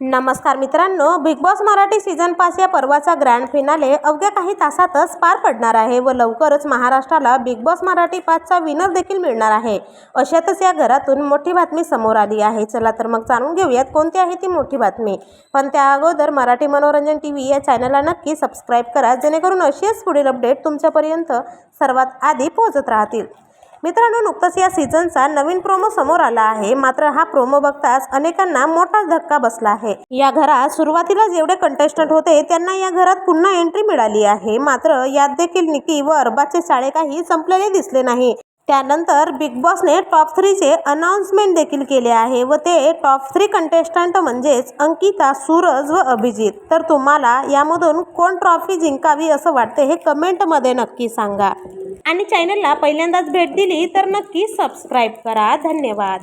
नमस्कार मित्रांनो big Boss Marathi season पाच या पर्वाचा ग्रँड फिनाले अवघ्या काही तासातच पार पडणार आहे व लवकरच महाराष्ट्राला बिग बॉस मराठी पाचचा विनर देखील मिळणार आहे. अशातच या घरातून मोठी बातमी समोर आली आहे. चला तर मग जाणून घेऊयात कोणती आहे ती मोठी बातमी. पण त्या अगोदर मराठी मनोरंजन टी व्ही या चॅनलला नक्की सबस्क्राईब करा जेणेकरून अशीच पुढील अपडेट तुमच्यापर्यंत सर्वात आधी पोहोचत राहतील. मित्रांनो नुकताच या सीझनचा नवीन प्रोमो समोर आला आहे. मात्र हा प्रोमो बघताच अनेकांना मोठा धक्का बसला आहे. या घरात सुरुवातीला जेवढे कंटेस्टंट होते त्यांना या घरात पुन्हा एंट्री मिळाली आहे. मात्र यात देखील निकी व अरबाचे शाळे काही संपलेले दिसले नाही. त्यानंतर बिग बॉसने टॉप थ्रीचे अनाउन्समेंट देखील केले आहे व ते टॉप थ्री कंटेस्टंट म्हणजेच अंकिता सूरज व अभिजित. तर तुम्हाला यामधून कोण ट्रॉफी जिंकावी असं वाटते हे कमेंटमध्ये नक्की सांगा. आणि चॅनलला पहिल्यांदाच भेट दिली तर नक्की सबस्क्राईब करा. धन्यवाद.